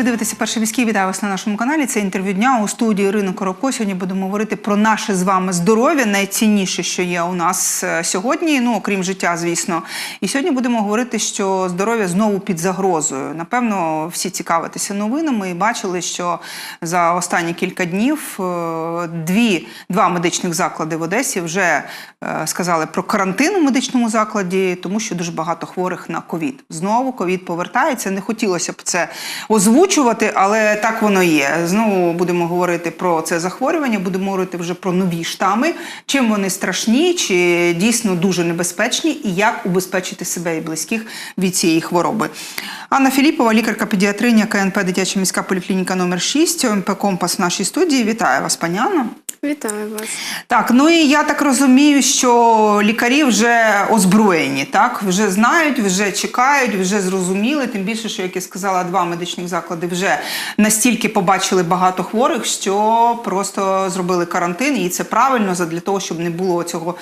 Ви дивитеся перший міський. Вітаю вас на нашому каналі. Це інтерв'ю дня у студії Ірина Коробко. Сьогодні будемо говорити про наше з вами здоров'я, найцінніше, що є у нас е, сьогодні. Ну окрім життя, звісно. І сьогодні будемо говорити, що здоров'я знову під загрозою. Напевно, всі цікавитеся новинами і бачили, що за останні кілька днів е, дві два медичних заклади в Одесі вже е, сказали про карантин у медичному закладі, тому що дуже багато хворих на ковід. Знову ковід повертається. Не хотілося б це озвучувати, але так воно є. Знову будемо говорити про це захворювання, будемо говорити вже про нові штами, чим вони страшні, чи дійсно дуже небезпечні, і як убезпечити себе і близьких від цієї хвороби. Анна Філіпова, лікарка педіатриня КНП Дитяча міська поліклініка номер 6 ОМП Компас в нашій студії. Вітаю вас, пані Анна. Вітаю вас. Так, ну і я так розумію, що лікарі вже озброєні, так вже знають, вже чекають, вже зрозуміли. Тим більше, що як я сказала, два медичних заклади вже настільки побачили багато хворих, що просто зробили карантин, і це правильно для того, щоб не було цього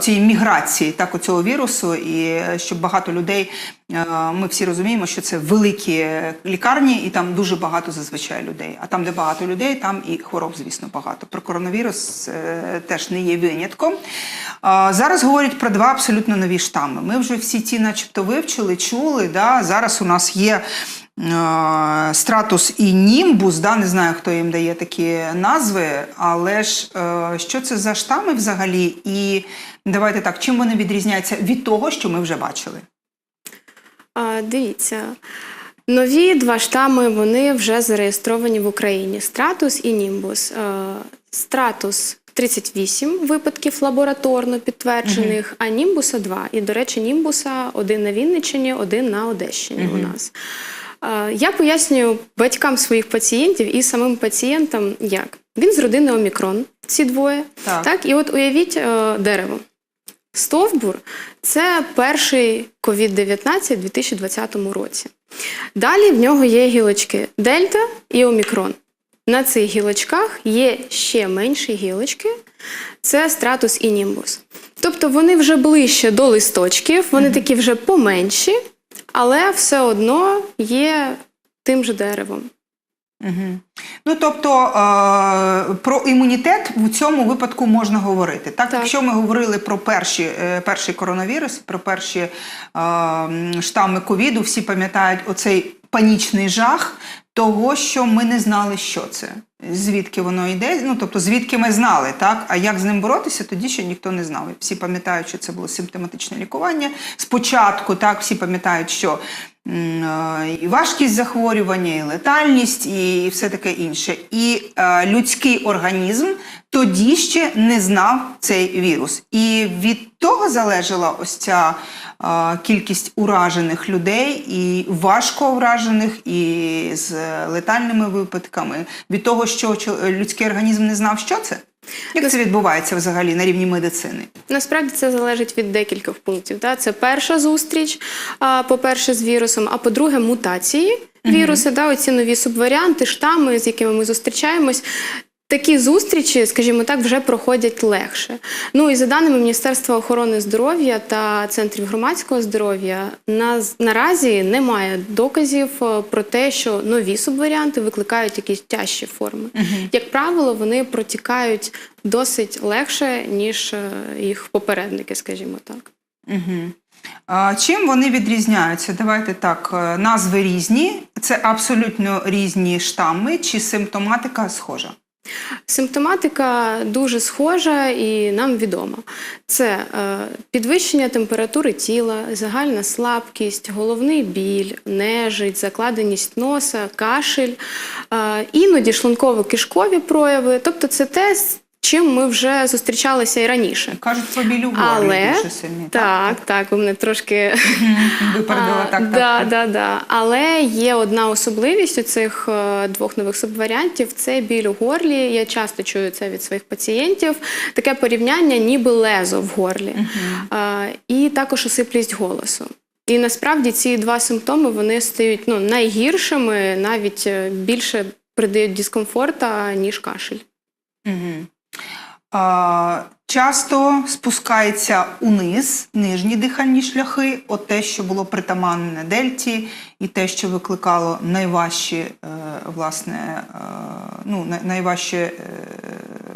цієї міграції, так оцього вірусу, і щоб багато людей. Е, Ми всі розуміємо, що це великі лікарні, і там дуже багато зазвичай людей. А там, де багато людей, там і хвороб, звісно, багато. Про коронавірус е, теж не є винятком. Зараз говорять про два абсолютно нові штами. Ми вже всі ті, начебто, вивчили, чули. Да? Зараз у нас є. е, Стратус і німбус, да, не знаю, хто їм дає такі назви, але ж е, що це за штами взагалі? І давайте так, чим вони відрізняються від того, що ми вже бачили? А, дивіться, нові два штами вони вже зареєстровані в Україні: Стратус і Німбус. Е, Стратус 38 випадків лабораторно підтверджених, а Німбуса 2. І, до речі, Німбуса один на Вінниччині, один на Одещині у нас. Е, Я пояснюю батькам своїх пацієнтів і самим пацієнтам, як він з родини Омікрон, ці двоє. Так. Так, і от уявіть е, дерево. Стовбур це перший COVID-19 у 2020 році. Далі в нього є гілочки Дельта і Омікрон. На цих гілочках є ще менші гілочки це стратус і німбус. Тобто вони вже ближче до листочків, вони такі вже поменші, але все одно є тим же деревом. Угу. Ну тобто е, про імунітет в цьому випадку можна говорити. Так, Так. якщо ми говорили про перші, е, перший коронавірус, про перші е, штами ковіду, всі пам'ятають оцей панічний жах того, що ми не знали, що це. Звідки воно йде? Ну тобто, звідки ми знали, так? А як з ним боротися, тоді ще ніхто не знав. Всі пам'ятають, що це було симптоматичне лікування. Спочатку так всі пам'ятають, що і важкість захворювання, і летальність, і все таке інше. І е, людський організм тоді ще не знав цей вірус. І від того залежала ось ця е, кількість уражених людей, і важко уражених, і з летальними випадками. Від того, що людський організм не знав, що це. Як це відбувається взагалі на рівні медицини? Насправді це залежить від декількох пунктів. Так? Це перша зустріч, по-перше, з вірусом, а по-друге, мутації вірусу, да? оці нові субваріанти, штами, з якими ми зустрічаємось. Такі зустрічі, скажімо так, вже проходять легше. Ну і за даними Міністерства охорони здоров'я та центрів громадського здоров'я, на, наразі немає доказів е, про те, що нові субваріанти викликають якісь тяжчі форми. Як правило, вони протікають досить легше, ніж е, їх попередники, скажімо так. Угу. Чим вони відрізняються? Давайте так, е, назви різні, це абсолютно різні штами, чи симптоматика схожа? Симптоматика дуже схожа і нам відома. Це е, підвищення температури тіла, загальна слабкість, головний біль, нежить, закладеність носа, кашель, е, іноді шлунково-кишкові прояви. Тобто це те, з чим ми вже зустрічалися і раніше. Кажуть горлі Але дуже сильний. так, так, ви мене трошки Випередила так, да. Да, да. Але є одна особливість у цих е, двох нових субваріантів це біль у горлі. Я часто чую це від своїх пацієнтів. Таке порівняння, ніби лезо в горлі. А, і також осиплість голосу. І насправді ці два симптоми вони стають ну, найгіршими, навіть е, більше придають дискомфорта, ніж кашель. Угу. Часто спускається униз, нижні дихальні шляхи, от те, що було притаманне дельті, і те, що викликало е, власне, е, ну, най- найважче е,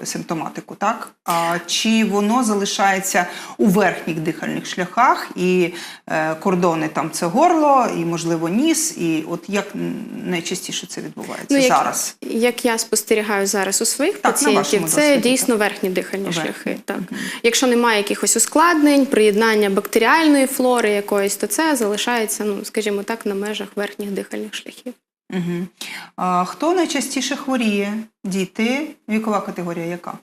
симптоматику, так? А чи воно залишається у верхніх дихальних шляхах, і е, кордони там це горло, і, можливо, ніс, і от як найчастіше це відбувається Ну, як, зараз? Як я спостерігаю зараз у своїх Так, пацієнтів, це досвіді, дійсно верхні дихальні Верхні, шляхи. Так. Якщо немає якихось ускладнень, приєднання бактеріальної флори якоїсь, то це залишається, ну скажімо так, на межах верхніх дихальних шляхів. Угу. А, хто найчастіше хворіє? Діти? Вікова категорія яка?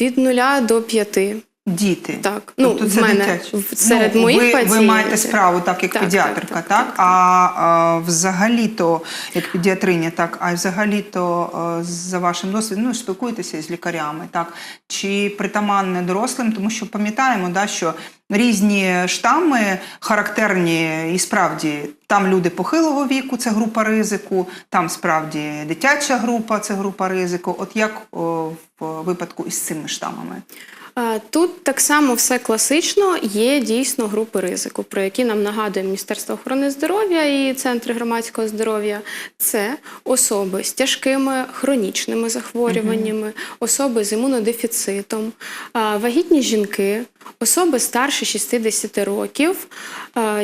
Від нуля до п'яти. Діти. Так, ну Тобто в це мене дитячі. в- серед ну, моїх ви, пацієнтів. ви маєте справу, так як Так, педіатрка, так, так? так, так, А, а взагалі-то, як педіатриня, так, а взагалі-то е, за вашим досвідом, ну спілкуєтеся з лікарями, так? Чи притаманне дорослим, тому що пам'ятаємо, да, що різні штами характерні і справді там люди похилого віку, це група ризику, там справді дитяча група, це група ризику. От як о, в випадку із цими штамами? Тут так само все класично. Є дійсно групи ризику, про які нам нагадує Міністерство охорони здоров'я і центри громадського здоров'я. Це особи з тяжкими хронічними захворюваннями, особи з імунодефіцитом, вагітні жінки, особи старше 60 років,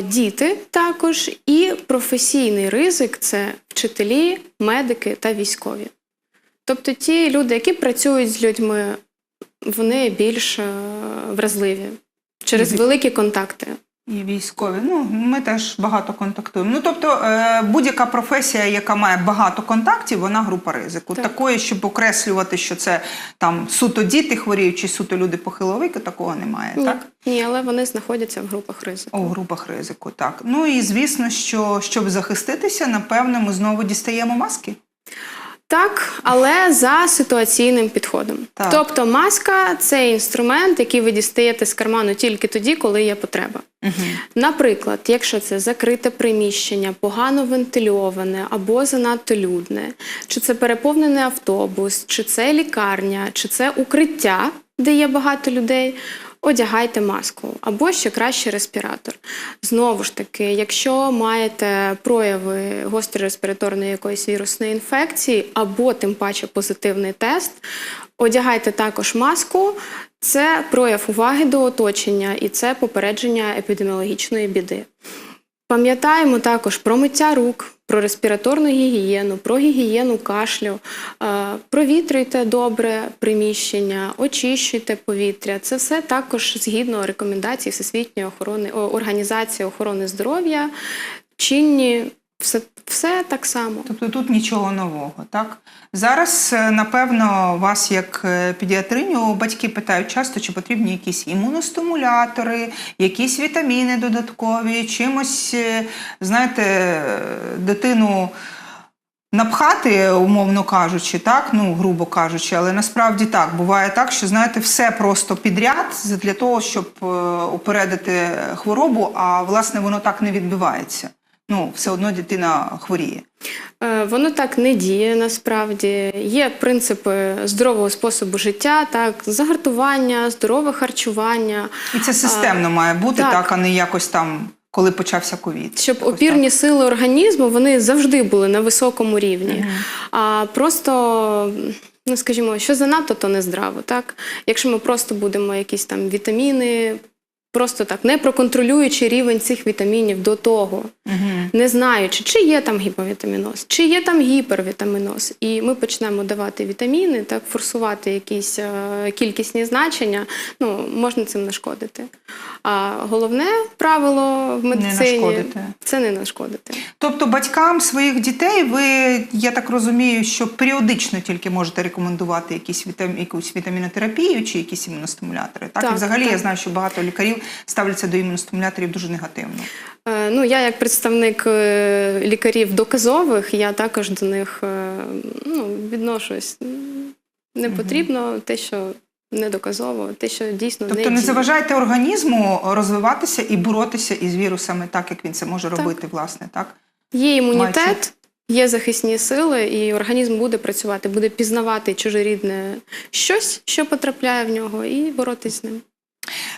діти також, і професійний ризик це вчителі, медики та військові. Тобто ті люди, які працюють з людьми, вони більш е, вразливі через великі контакти. І військові. Ну, ми теж багато контактуємо. Ну, тобто, е, будь-яка професія, яка має багато контактів, вона група ризику. Так. Такої, щоб окреслювати, що це там суто діти хворіють чи суто люди похилого віку, такого немає. Ні, Так? ні, але вони знаходяться в групах ризику. У групах ризику, так. Ну і звісно, що щоб захиститися, напевно, ми знову дістаємо маски. Так, але за ситуаційним підходом. Так. Тобто маска це інструмент, який ви дістаєте з карману тільки тоді, коли є потреба. Угу. Наприклад, якщо це закрите приміщення, погано вентильоване або занадто людне, чи це переповнений автобус, чи це лікарня, чи це укриття, де є багато людей. Одягайте маску або ще краще респіратор. Знову ж таки, якщо маєте прояви гострої респіраторної якоїсь вірусної інфекції, або тим паче позитивний тест, одягайте також маску. Це прояв уваги до оточення і це попередження епідеміологічної біди. Пам'ятаємо також про миття рук, про респіраторну гігієну, про гігієну кашлю, провітруйте провітрюйте добре приміщення, очищуйте повітря. Це все також згідно рекомендацій Всесвітньої охорони організації охорони здоров'я. Чинні все, все так само. Тобто тут нічого нового, так? Зараз, е, напевно, вас як е, педіатриню батьки питають часто, чи потрібні якісь імуностимулятори, якісь вітаміни додаткові, чимось, е, знаєте, дитину. Напхати, умовно кажучи, так, ну грубо кажучи, але насправді так буває так, що знаєте, все просто підряд для того, щоб упередити хворобу, а власне воно так не відбувається. Ну, все одно дитина хворіє. Е, Воно так не діє насправді. Є принципи здорового способу життя, так, загартування, здорове харчування, І це системно має бути, так. так. а не якось там, коли почався ковід. щоб Якось опірні сили організму вони завжди були на високому рівні. А просто. Ну, скажімо, що занадто, то не здраво. Так? Якщо ми просто будемо якісь там вітаміни, просто так, не проконтролюючи рівень цих вітамінів до того, Мгм. не знаючи, чи є там гіповітаміноз, чи є там гіпервітаміноз, і ми почнемо давати вітаміни, так форсувати якісь е, кількісні значення, ну можна цим нашкодити. А головне правило в медицині це не нашкодити. Тобто батькам своїх дітей ви, я так розумію, що періодично тільки можете рекомендувати якісь вітам... якусь вітамінотерапію чи якісь імуностимулятори. Так, Так, і взагалі так. я знаю, що багато лікарів ставляться до імуностимуляторів дуже негативно. Е, Ну, я як представник е, лікарів доказових, я також до них е, ну, відношусь. Не потрібно те, що не доказово, те, що дійсно Тобто не не заважайте організму розвиватися і боротися із вірусами, так як він це може Так. робити, власне, так? Є імунітет, Є захисні сили, і організм буде працювати, буде пізнавати чужорідне щось, що потрапляє в нього, і боротись з ним.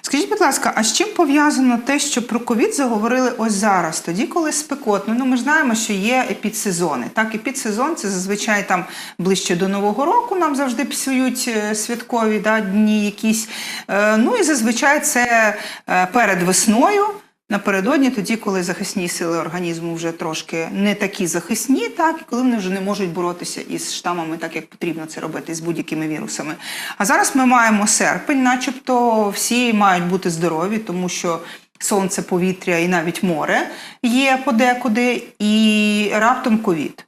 Скажіть, будь ласка, а з чим пов'язано те, що про ковід заговорили ось зараз, тоді, коли спекотно? Ну, ми знаємо, що є епідсезони. Так, епідсезон це зазвичай там ближче до Нового року нам завжди псують е, святкові да, дні якісь. Е, Ну і зазвичай це е, перед весною. Напередодні, тоді, коли захисні сили організму вже трошки не такі захисні, так і коли вони вже не можуть боротися із штамами, так як потрібно це робити з будь-якими вірусами. А зараз ми маємо серпень, начебто всі мають бути здорові, тому що сонце, повітря і навіть море є подекуди, і раптом ковід.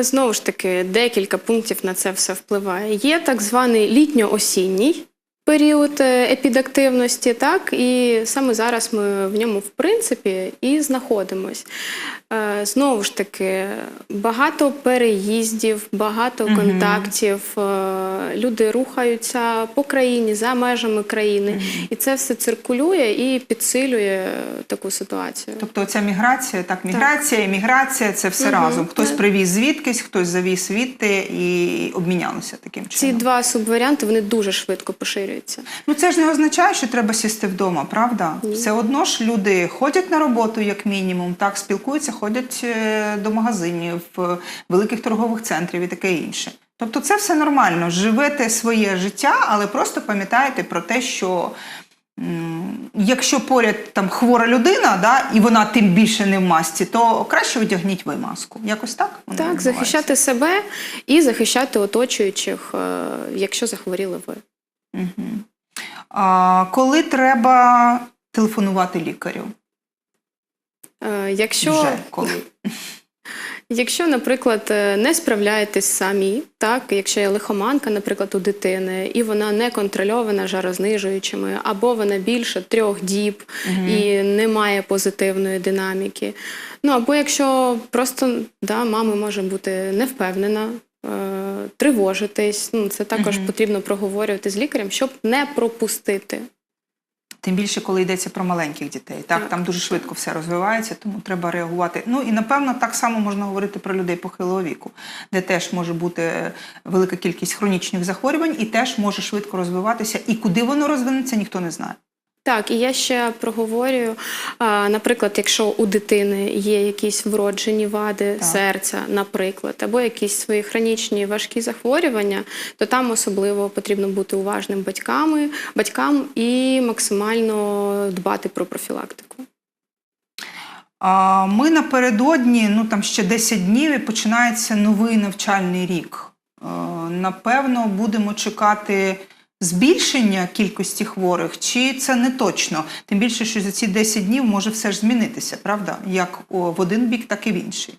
Знову ж таки, декілька пунктів на це все впливає. Є так званий літньо-осінній період е, епідактивності, так, і саме зараз ми в ньому, в принципі, і знаходимось. Е, Знову ж таки, багато переїздів, багато контактів, е, люди рухаються по країні, за межами країни, і це все циркулює і підсилює таку ситуацію. Тобто ця міграція, так, міграція, еміграція це все разом. Хтось так. привіз звідкись, хтось завіз звідти і обмінялися таким чином. Ці два субваріанти вони дуже швидко поширюються. Ну це ж не означає, що треба сісти вдома, правда? Ні. Все одно ж люди ходять на роботу, як мінімум, так спілкуються, ходять е, до магазинів, великих торгових центрів і таке інше. Тобто це все нормально. Живете своє життя, але просто пам'ятаєте про те, що якщо поряд там хвора людина, да, і вона тим більше не в масці, то краще одягніть ви маску. Якось так? Так, захищати себе і захищати оточуючих, е, якщо захворіли ви. А, коли треба телефонувати лікарю? Е, Якщо, Вже коли? якщо, наприклад, е, не справляєтесь самі, так, якщо є лихоманка, наприклад, у дитини, і вона не контрольована жарознижуючими, або вона більше трьох діб і немає позитивної динаміки. Ну або якщо просто да, мама може бути невпевнена. Е, Тривожитись, ну це також Мгм. потрібно проговорювати з лікарем, щоб не пропустити. Тим більше, коли йдеться про маленьких дітей. Так, Так. там дуже швидко все розвивається, тому треба реагувати. Ну і напевно так само можна говорити про людей похилого віку, де теж може бути велика кількість хронічних захворювань і теж може швидко розвиватися. І куди воно розвинеться, ніхто не знає. Так, і я ще проговорюю. Наприклад, якщо у дитини є якісь вроджені вади Так. серця, наприклад, або якісь свої хронічні важкі захворювання, то там особливо потрібно бути уважним батьками, батькам і максимально дбати про профілактику. Ми напередодні, ну там ще 10 днів, і починається новий навчальний рік. Е, Напевно, будемо чекати збільшення кількості хворих, чи це не точно? Тим більше, що за ці 10 днів може все ж змінитися, правда? Як в один бік, так і в інший.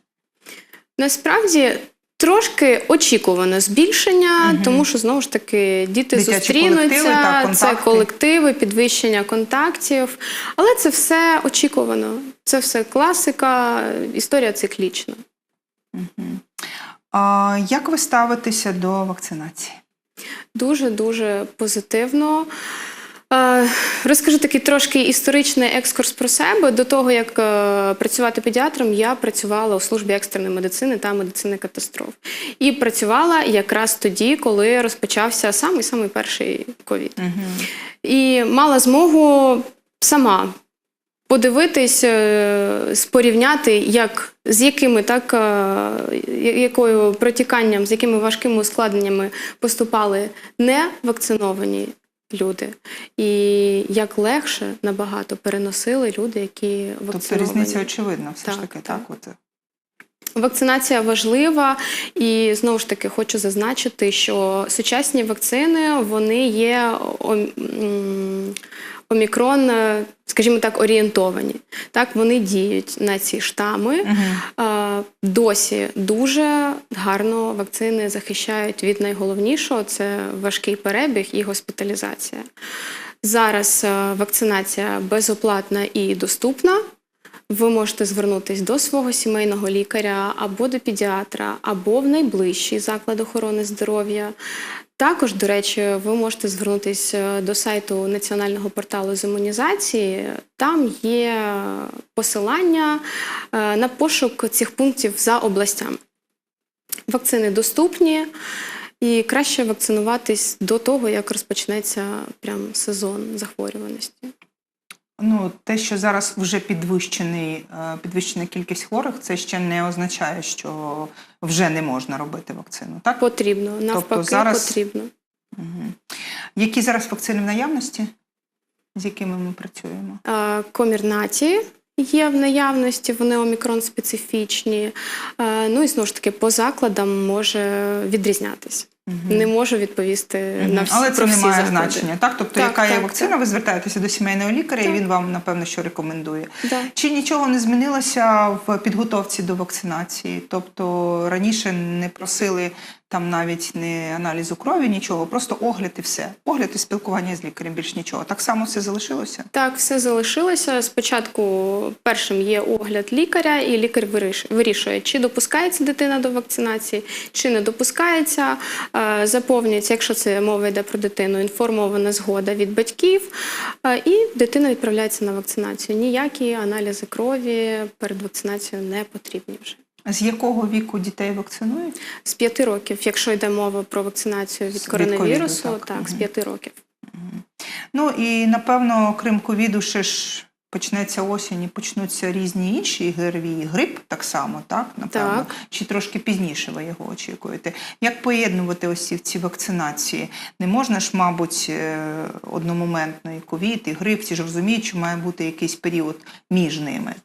Насправді. Трошки очікуване збільшення, Мгм. тому що знову ж таки діти Дитячі зустрінуться, колективи, так, це колективи, підвищення контактів. Але це все очікувано. Це все класика, історія циклічна. Мгм. А як ви ставитеся до вакцинації? Дуже дуже позитивно. Е, Розкажу такий трошки історичний екскурс про себе. До того як е, працювати педіатром, я працювала у службі екстреної медицини та медицини катастроф. І працювала якраз тоді, коли розпочався самий самий перший ковід. Угу. І мала змогу сама подивитись, е, спорівняти, як, з якими так, е, якою протіканням, з якими важкими ускладненнями поступали не вакциновані люди, і як легше набагато переносили люди, які Тобто вакциновані. різниця очевидна, все ж таки, так. так. От. Вакцинація важлива, і знову ж таки хочу зазначити, що сучасні вакцини вони є омікрон, е, скажімо так, орієнтовані. Так, вони діють на ці штами. Угу. Досі дуже гарно вакцини захищають від найголовнішого це важкий перебіг і госпіталізація. Зараз е, вакцинація безоплатна і доступна. ви можете звернутися до свого сімейного лікаря або до педіатра, або в найближчий заклад охорони здоров'я. Також, до речі, ви можете звернутися до сайту Національного порталу з імунізації. Там є посилання е, на пошук цих пунктів за областями. Вакцини доступні, і краще вакцинуватись до того, як розпочнеться прям сезон захворюваності. Ну, те, що зараз вже підвищений, е, підвищена кількість хворих, це ще не означає, що вже не можна робити вакцину. Так? Потрібно, навпаки, зараз- потрібно. Угу. Які зараз вакцини в наявності, з якими ми працюємо? Е, Комірнаті є в наявності, вони омікрон специфічні. Е, Ну і знову ж таки, по закладам може відрізнятися. Мгм. Не можу відповісти Мгм. на всі Але це не має значення. Так? Тобто, Так, яка є вакцина, так. ви звертаєтеся до сімейного лікаря, і він вам, напевно, що рекомендує. Да. Чи нічого не змінилося в підготовці до вакцинації? Тобто раніше не просили там навіть не аналізу крові, нічого, просто огляд і все. Огляд і спілкування з лікарем, більш нічого. Так само все залишилося? Так, все залишилося. Спочатку першим є огляд лікаря, і лікар виріш- вирішує, чи допускається дитина до вакцинації, чи не допускається. Е, Заповнюється, якщо це мова йде про дитину, інформована згода від батьків, е, і дитина відправляється на вакцинацію. Ніякі аналізи крові перед вакцинацією не потрібні вже. З якого віку дітей вакцинують? З п'яти років, якщо йде мова про вакцинацію від Від ковіду, коронавірусу, так. так, з п'яти років. Ну і напевно, крім ковіду, ще ж почнеться осінь і почнуться різні інші ГРВІ, грип так само, так? Напевно. Так. Чи трошки пізніше ви його очікуєте? Як поєднувати ось ці, ці вакцинації? Не можна ж, мабуть, е, одномоментно і ковід, і грип, всі ж розуміють, що має бути якийсь період між ними,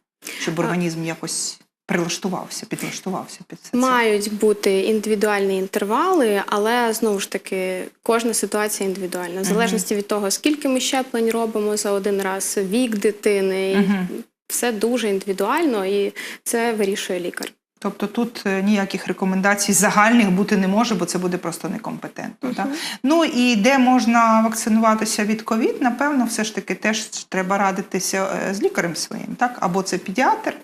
щоб організм якось прилаштувався, підлаштувався під це. Мають бути індивідуальні інтервали, але знову ж таки кожна ситуація індивідуальна. В залежності від того, скільки ми щеплень робимо за один раз, вік дитини, все дуже індивідуально, і це вирішує лікар. Тобто тут е, ніяких рекомендацій загальних бути не може, бо це буде просто некомпетентно. Так? Ну і де можна вакцинуватися від ковід, напевно, все ж таки теж треба радитися е, з лікарем своїм, так? Або це педіатр,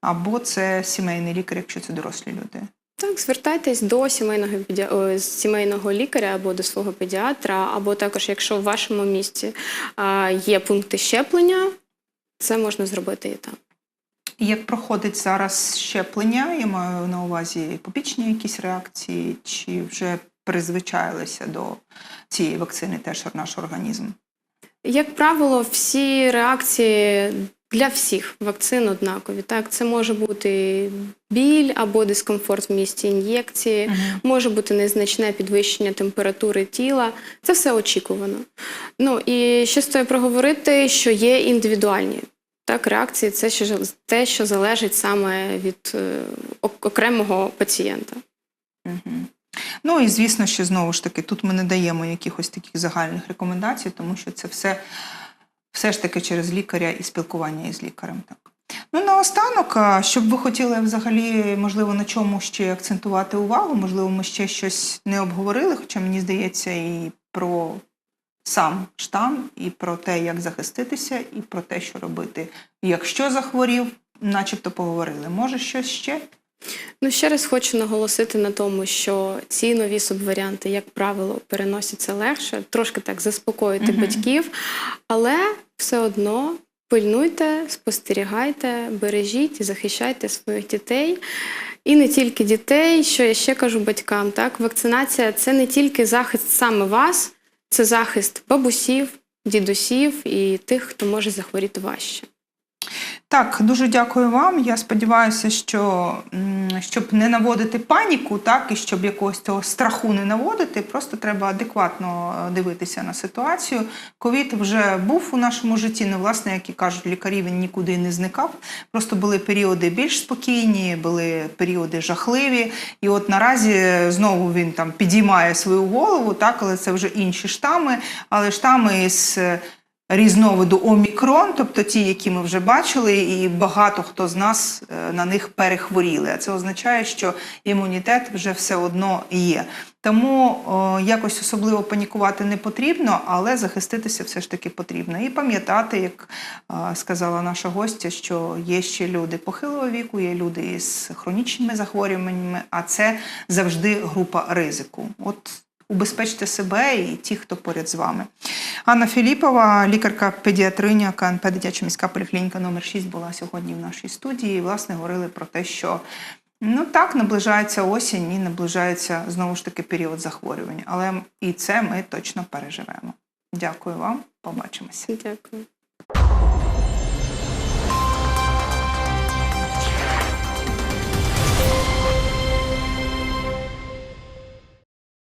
або це сімейний лікар, якщо це дорослі люди. Так, звертайтесь до сімейного сімейного лікаря або до свого педіатра, або також, якщо в вашому місті є пункти щеплення, це можна зробити і там. Як проходить зараз щеплення, я маю на увазі побічні якісь реакції, чи вже призвичаїлися до цієї вакцини теж наш організм? Як правило, всі реакції для всіх вакцин однакові. Так, це може бути біль або дискомфорт в місці ін'єкції, може бути незначне підвищення температури тіла. Це все очікувано. Ну і ще стоїть проговорити, що є індивідуальні. Так, реакції це що те, що залежить саме від е, окремого пацієнта. Мгм. Ну і звісно, що знову ж таки тут ми не даємо якихось таких загальних рекомендацій, тому що це все, все ж таки через лікаря і спілкування із лікарем. Так. Ну, наостанок, а, що б ви хотіли взагалі, можливо, на чому ще акцентувати увагу? Можливо, ми ще щось не обговорили, хоча мені здається, і про сам штам, і про те, як захиститися, і про те, що робити. Якщо захворів, начебто поговорили. Може, щось ще? Ну, ще раз хочу наголосити на тому, що ці нові субваріанти, як правило, переносяться легше, трошки так заспокоїти Мгм. батьків, але все одно пильнуйте, спостерігайте, бережіть і захищайте своїх дітей. І не тільки дітей, що я ще кажу батькам, так, вакцинація це не тільки захист саме вас, це захист бабусів, дідусів і тих, хто може захворіти важче. Так, дуже дякую вам. Я сподіваюся, що щоб не наводити паніку, так і щоб якогось цього страху не наводити, просто треба адекватно е, дивитися на ситуацію. Ковід вже був у нашому житті. Ну, власне, як і кажуть лікарі, він нікуди не зникав. Просто були періоди більш спокійні, були періоди жахливі. І от наразі знову він там підіймає свою голову, так, але це вже інші штами, але штами із. Е, різновиду омікрон, тобто ті, які ми вже бачили, і багато хто з нас е, на них перехворіли. А це означає, що імунітет вже все одно є. Тому о, якось особливо панікувати не потрібно, але захиститися все ж таки потрібно. І пам'ятати, як а, сказала наша гостя, що є ще люди похилого віку, є люди з хронічними захворюваннями, а це завжди група ризику. От убезпечте себе і ті, хто поряд з вами. Анна Філіпова, лікарка педіатриня КНП Дитяча міська поліклініка номер 6 була сьогодні в нашій студії. Власне, говорили про те, що ну так наближається осінь і наближається знову ж таки період захворювань. Але і це ми точно переживемо. Дякую вам, побачимося. Дякую.